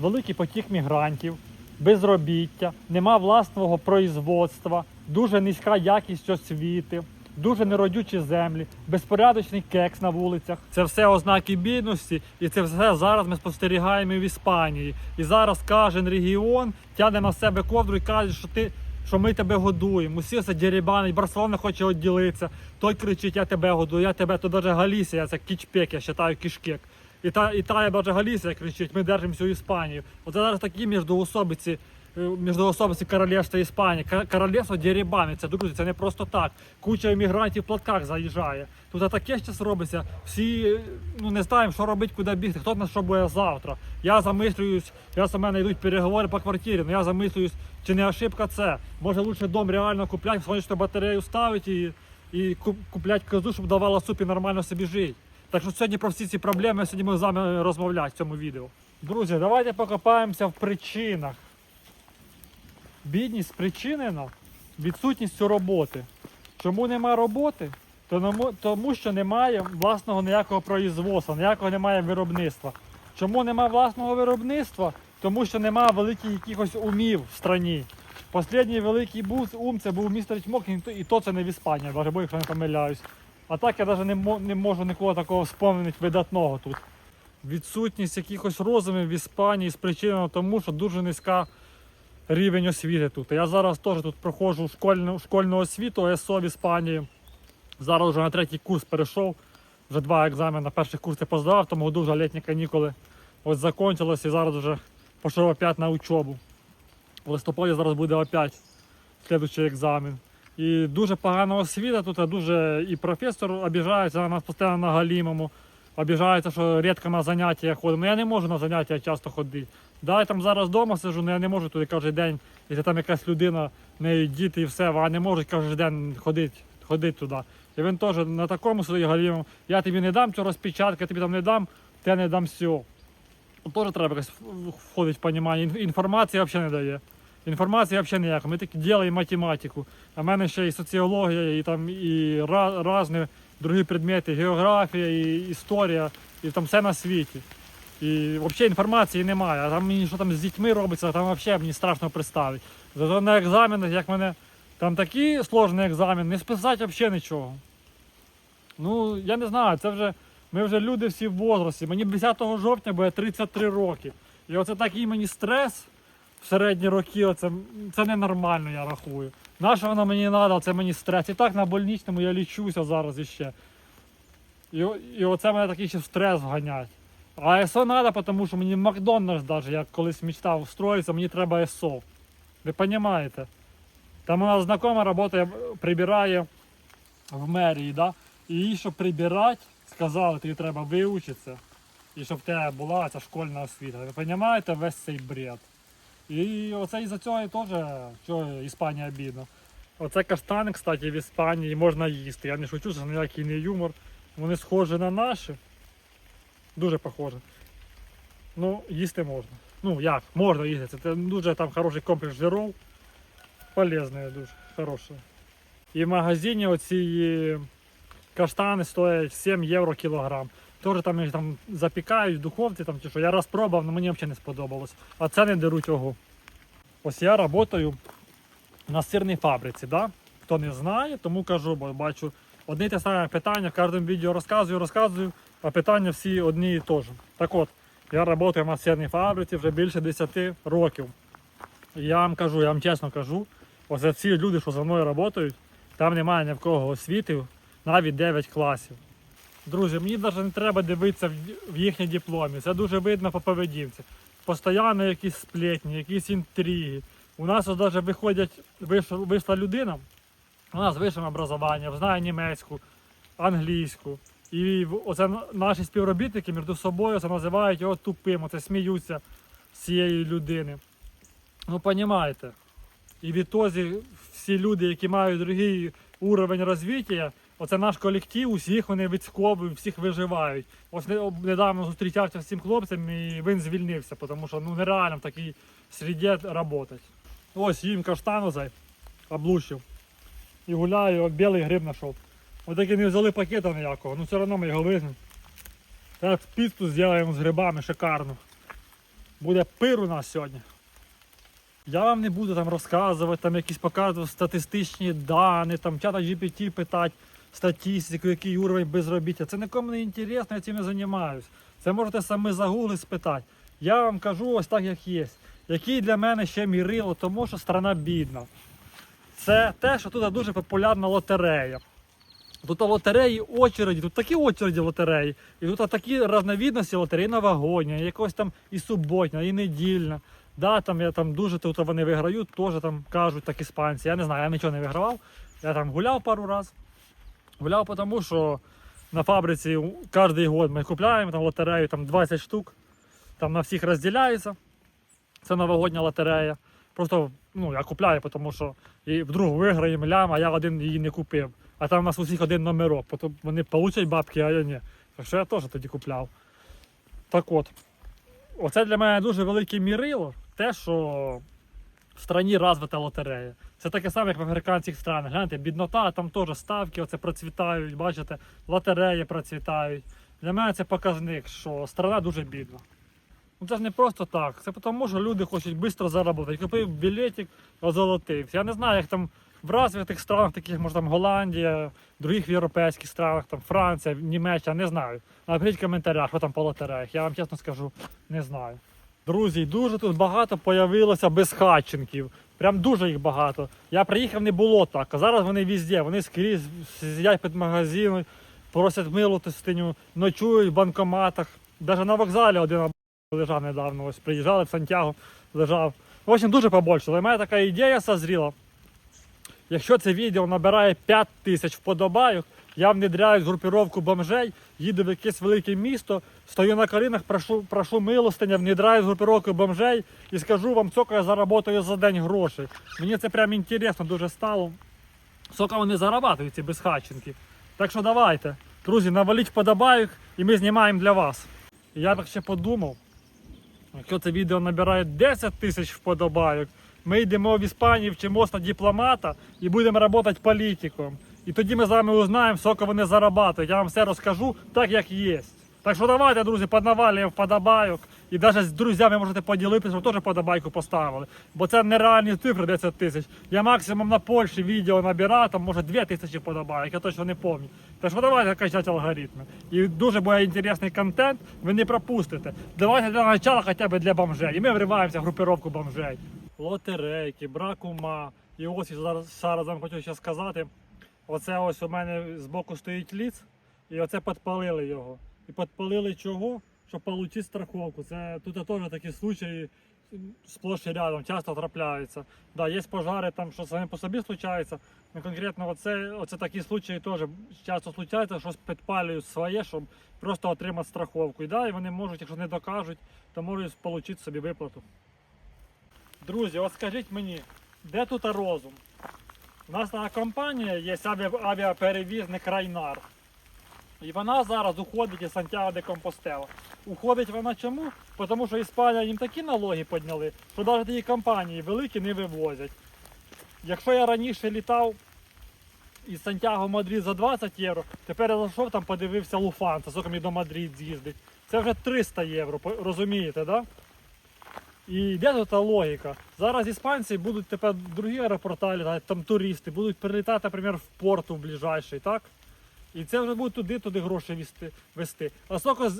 Великий потік мігрантів, безробіття, нема власного производства, дуже низька якість освіти, дуже неродючі землі, безпорядочний кекс на вулицях. Це все ознаки бідності, і це все зараз ми спостерігаємо в Іспанії. І зараз кожен регіон тягне на себе ковдру і каже, що ти. Що ми тебе годуємо, усі це дерибани, Барселона хоче відділитися, той кричить, я тебе годую, я тебе, то навіть Галісія, це кічпек, я вважаю, кішкек. І та, і та навіть Галісія кричить, ми держимо всю Іспанію. Оце зараз такі міждоособиці, е, міждоособиці королівства Іспанії. Королівство дерибаниться, друзі, це не просто так. Куча іммігрантів в платках заїжджає. Тут таке щось робиться. Всі ну, не знаємо, що робити, куди бігти, хто на що буде завтра. Я замислююсь, я за мене йдуть переговори по квартирі, але я замислююсь, чи не ошибка це. Може лучше дом реально купляти, сонячну батарею ставити і, і куп- купляти козу, щоб давала суп і нормально собі жити. Так що сьогодні про всі ці проблеми сьогодні ми з вами розмовляти в цьому відео. Друзі, давайте покопаємося в причинах. Бідність спричинена відсутністю роботи. Чому нема роботи? Тому, що немає власного ніякого производства, ніякого немає виробництва. Чому нема власного виробництва? Тому що нема великих якихось умів в страні. Последній великий ум це був містер то- і то це не в Іспанії, навіть бо якщо не помиляюсь. А так я навіть не, не можу нікого такого вспомнити видатного тут. Відсутність якихось розумів в Іспанії спричинена тому, що дуже низька рівень освіти тут. Я зараз теж тут проходжу школьну, школьну освіту ЕСО в Іспанії. Зараз вже на третій курс перейшов. Вже два екзамени. Перший курс я поздавав, тому дуже літні канікули ось закончилось і зараз вже пішов опять на учобу. В листопаді зараз буде опять слідуючий екзамен. І дуже погана освіта тут, дуже і професор обіжається на нас постійно на галімому. Обіжається, що рідко на заняття ходимо. Ну, я не можу на заняття часто ходити. Да, я там зараз вдома сижу, але я не можу туди кожен день, якщо там якась людина, неї діти і все, а не можуть кожен день ходити, ходити туди. І він теж на такому сидить галімому, я тобі не дам цю розпечатку, я тобі там не дам, те не дам все. Теж треба якось входити в розуміння. Інформації взагалі не дає. Інформації взагалі ніяка. Ми тільки ділимо математику. А в мене ще і соціологія, і там і різні другі предмети, географія, і історія, і там все на світі. І взагалі інформації немає. А там мені що там з дітьми робиться, там взагалі мені страшно представити. Зато на екзаменах, як мене там такий складний екзамен, не списати взагалі нічого. Ну, я не знаю, це вже. Ми вже люди всі в возрасті. Мені 10 жовтня буде 33 роки. І оце такий мені стрес в середні роки, оце, це ненормально, я рахую. Нащо воно мені треба, це мені стрес. І так на больничному я лічуся зараз іще. І, і оце мене такий ще стрес вганять. А ЕСО треба, тому що мені Макдональдс навіть, я колись мечтав встроїтися, мені треба ЕСО. Ви розумієте? Там у нас знайома працює, прибирає в мерії, да? і їй, щоб прибирати, сказали, тобі треба вивчитися. І щоб в тебе була ця школьна освіта. Ви розумієте весь цей бред? І оце із-за цього теж, що Іспанія бідна. Оце каштани, кстати, в Іспанії можна їсти. Я не шучу, це ніякий не юмор. Вони схожі на наші. Дуже похожі. Ну, їсти можна. Ну як, можна їсти. Це, дуже там хороший комплекс жиров. Полезний дуже, хороший. І в магазині оці каштани стоять 7 євро кілограм. Теж там там запікають в духовці там, чи що. Я раз пробував, але мені взагалі не сподобалось. А це не деруть ого. Ось я працюю на сирній фабриці. Да? Хто не знає, тому кажу, бо бачу одне те саме питання, в кожному відео розказую, розказую, а питання всі одні і ті ж. Так от, я працюю на сирній фабриці вже більше 10 років. Я вам кажу, я вам чесно кажу, ось ці люди, що за мною працюють, там немає ні в кого освіти, навіть 9 класів. Друзі, мені навіть не треба дивитися в- в їхні дипломі. Це дуже видно по поведінці. Постійно якісь сплетні, якісь інтриги. У нас ось навіть виходять, вийшла, людина, у нас вищим образованням, знає німецьку, англійську. І оце наші співробітники між собою це називають його тупим, оце сміються з цієї людини. Ну, розумієте. І відтоді всі люди, які мають другий уровень розвиття, оце наш колектив, усіх вони відсковують, всіх виживають. Ось недавно зустрічався з цим хлопцем і він звільнився, тому що ну, нереально в такій среді працювати. Ось їм каштану зай, облущив. І гуляю, от білий гриб знайшов. Ось таки не взяли пакета ніякого, ну все одно ми його візьмемо. Так пісту зробимо з грибами шикарно. Буде пир у нас сьогодні. Я вам не буду там розказувати, там якісь показувати статистичні дані, там чата GPT питати статистику, який уровень безробіття. Це нікому не інтересно, я цим не займаюся. Це можете самі загугли спитати. Я вам кажу ось так, як є. Який для мене ще мірило, тому що страна бідна. Це те, що тут дуже популярна лотерея. Тут лотереї очереді, тут такі очереді лотереї, і тут такі різновидності лотереї новогодня, якось там і суботня, і недільна. Да, там я там дуже тут вони виграють, теж там кажуть так іспанці. Я не знаю, я нічого не вигравав. Я там гуляв пару разів. Гуляв тому, що на фабриці кожен год ми купляємо там лотерею там 20 штук, там на всіх розділяється. Це новогодня лотерея. Просто ну, я купляю, тому що і вдруг виграємо лям, а я один її не купив. А там у нас у всіх один номерок, потім вони получать бабки, а я ні. Так що я теж тоді купляв. Так от, оце для мене дуже велике мірило, те, що в страні розвита лотерея. Це таке саме, як в американських странах. Гляньте, біднота, там теж ставки оце процвітають, бачите, лотереї процвітають. Для мене це показник, що страна дуже бідна. Ну це ж не просто так. Це тому, що люди хочуть швидко заробити. Купив білетик, озолотився. Я не знаю, як там в розвитих странах, таких може там Голландія, других європейських странах, там Франція, Німеччина, не знаю. Напишіть в коментарях, що там по лотереях. Я вам чесно скажу, не знаю. Друзі, дуже тут багато появилося безхатченків. Прям дуже їх багато. Я приїхав, не було так. А зараз вони везде, вони скрізь сидять під магазином, просять милостиню, ночують в банкоматах. Навіть на вокзалі один лежав недавно, ось приїжджали в Сантьяго, лежав. В общем, дуже побольше. Але мене така ідея созріла. Якщо це відео набирає 5 тисяч вподобайок, я внедряю групіровку бомжей, їду в якесь велике місто, стою на колінах, прошу, прошу милостиня, внедряю групіровку бомжей і скажу вам, скільки я заработаю за день грошей. Мені це прям інтересно дуже стало. Скільки вони зарабатують, ці безхатченки. Так що давайте, друзі, наваліть вподобайок і ми знімаємо для вас. Я так ще подумав, якщо це відео набирає 10 тисяч вподобайок, ми йдемо в Іспанію, вчимось на дипломата і будемо працювати політиком. І тоді ми з вами узнаємо, скільки вони заробляють. Я вам все розкажу так, як є. Так що давайте, друзі, поднавалюємо вподобайок. І навіть з друзями можете поділитися, щоб теж подобайку поставили. Бо це нереальні цифри 10 тисяч. Я максимум на Польщі відео набираю, там може 2 тисячі подобайок, я точно не пам'ятаю. Так що давайте качати алгоритми. І дуже буде інтересний контент, ви не пропустите. Давайте для начала хоча б для бомжей. І ми вриваємося в групіровку бомжей. Лотерейки, брак ума. І ось я зараз зараз вам хочу ще сказати. Оце ось у мене збоку стоїть ліц, і оце підпалили його. І підпалили чого? Щоб отримати страховку. Це тут теж такі случаї сплош і рядом часто трапляються. Да, є пожари, там що самі по собі случається. Ну, конкретно оце, оце такі случаї теж часто случаються, щось підпалюють своє, щоб просто отримати страховку. І, да, і вони можуть, якщо не докажуть, то можуть отримати собі виплату. Друзі, от скажіть мені, де тут розум? У нас така компанія є авіаперевізник Райнар. І вона зараз уходить із Сантьяго де Компостела. Уходить вона чому? Тому що Іспанія їм такі налоги підняли, що навіть її компанії великі не вивозять. Якщо я раніше літав із Сантьяго Мадрид за 20 євро, тепер я зайшов там, подивився Луфанса, скільки мені до Мадрид з'їздить. Це вже 300 євро, розумієте, так? Да? І де тут логіка? Зараз іспанці будуть тепер другі аеропорти літати, там туристи, будуть прилітати, наприклад, в порту в ближайший, так? І це вже будуть туди, туди гроші вести. А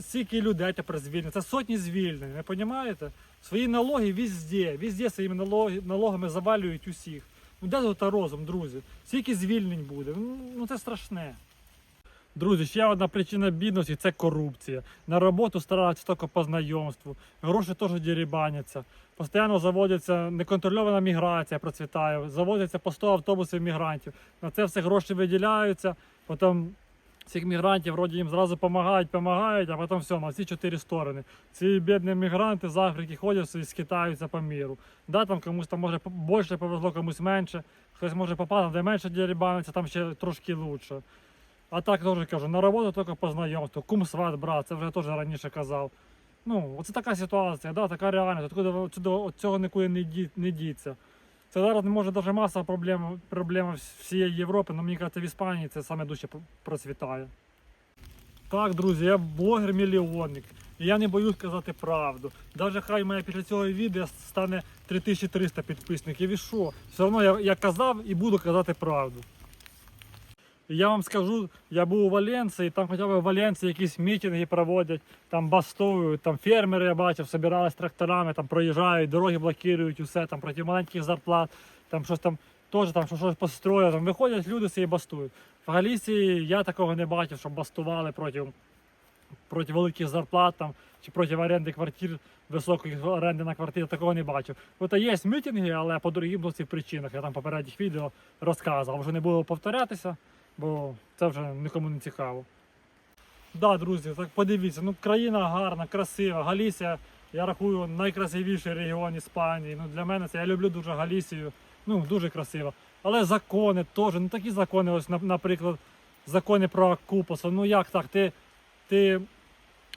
скільки людей тепер звільнено? Це сотні звільнень, ви розумієте? Свої налоги везде, везде своїми налоги, налогами завалюють усіх. Ну де тут розум, друзі? Скільки звільнень буде? Ну, Ну це страшне. Друзі, ще одна причина бідності це корупція. На роботу стараються тільки по знайомству, гроші теж дерибаняться. Постійно заводяться неконтрольована міграція, процвітає, заводяться по 100 автобусів мігрантів. На це все гроші виділяються, потім цих мігрантів вроді їм зразу допомагають, допомагають, а потім все, на всі чотири сторони. Ці бідні мігранти з Африки ходять і скитаються по міру. Да, там комусь там може більше повезло, комусь менше, хтось може попасти, де менше дерибаниться, там ще трошки краще. А так теж кажу, на роботу тільки по знайомству, кум сват, брат, це вже теж раніше казав. Ну, оце така ситуація, да, така реальність, от цього нікуди не, ді, не діться. Це зараз може навіть маса проблем, проблем всієї Європи, але мені кажеться, в Іспанії це саме дужче процвітає. Так, друзі, я блогер-мільйонник. І я не боюсь казати правду. Навіть хай мене після цього відео стане 3300 підписників. І що? Все одно я, я казав і буду казати правду. Я вам скажу, я був у Валенції, там хоча б в Валенції якісь мітинги проводять, там бастують, там фермери, я бачив, збирались тракторами, там проїжджають, дороги блокують, усе там проти маленьких зарплат, там щось там теж там щось построїли. Там виходять люди і бастують. В Галісії я такого не бачив, щоб бастували проти, проти великих зарплат там, чи проти оренди квартир, високої оренди на квартирі, такого не бачив. От є мітинги, але по другим причинах. Я там попередніх відео розказував. Вже не буду повторятися, бо це вже нікому не цікаво. Да, друзі, так подивіться, ну країна гарна, красива. Галісія, я рахую, найкрасивіший регіон Іспанії. Ну, для мене це я люблю дуже Галісію. Ну, дуже красиво. Але закони теж, ну такі закони, ось, наприклад, закони про Купоса. Ну як так? Ти, ти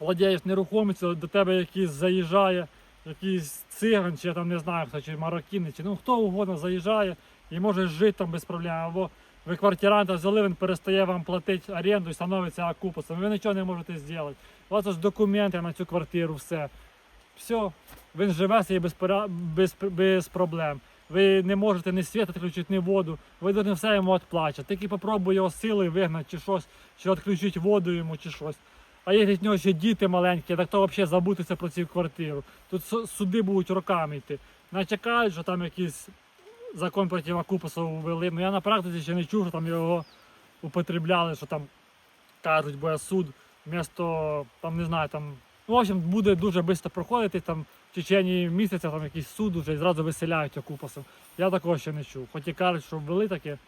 владієш нерухомістю, до тебе якийсь заїжджає, якийсь циган, чи я там не знаю хто, чи мароккінець, чи ну хто угодно заїжджає і може жити там без проблем. Або ви квартиранта взяли, він перестає вам платити оренду і становиться окупусом. Ви нічого не можете зробити. У вас ось документи на цю квартиру, все. Все, він живе собі без, без, без проблем. Ви не можете ні світ відключити, ні воду. Ви повинні все йому відплачувати. Тільки попробуй його силою вигнати чи щось, чи відключити воду йому, чи щось. А є від нього ще діти маленькі, так то взагалі забутися про цю квартиру. Тут су- суди будуть роками йти. Начекають, що там якийсь закон проти Акупасу ввели. Ну я на практиці ще не чув, що там його употребляли, що там кажуть, буде суд вмісто, там не знаю, там. Ну, в общем, буде дуже швидко проходити, там в течение місяця там якийсь суд уже і зразу виселяють Акупасу. Я такого ще не чув. Хоч і кажуть, що ввели таке,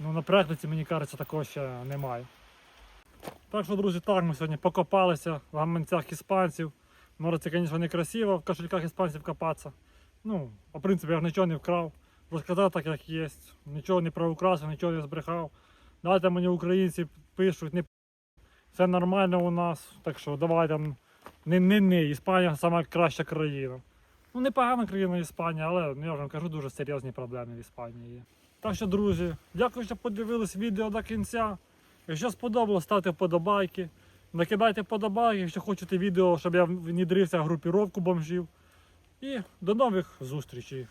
ну на практиці, мені кажеться, такого ще немає. Так що, друзі, так ми сьогодні покопалися в гаманцях іспанців. Може, це, звісно, не красиво в кошельках іспанців копатися. Ну, в принципі, я нічого не вкрав. Розказав так, як є. Нічого не проукрасив, нічого не збрехав. Дайте мені українці пишуть, не все нормально у нас. Так що давайте не не не. Іспанія сама краща країна. Ну, непогана країна Іспанія, але ну, я вже кажу, дуже серйозні проблеми в Іспанії є. Так що, друзі, дякую, що подивились відео до кінця. Якщо сподобалось, ставте вподобайки. Накидайте вподобайки, якщо хочете відео, щоб я внідрився в групіровку бомжів. І до нових зустрічей.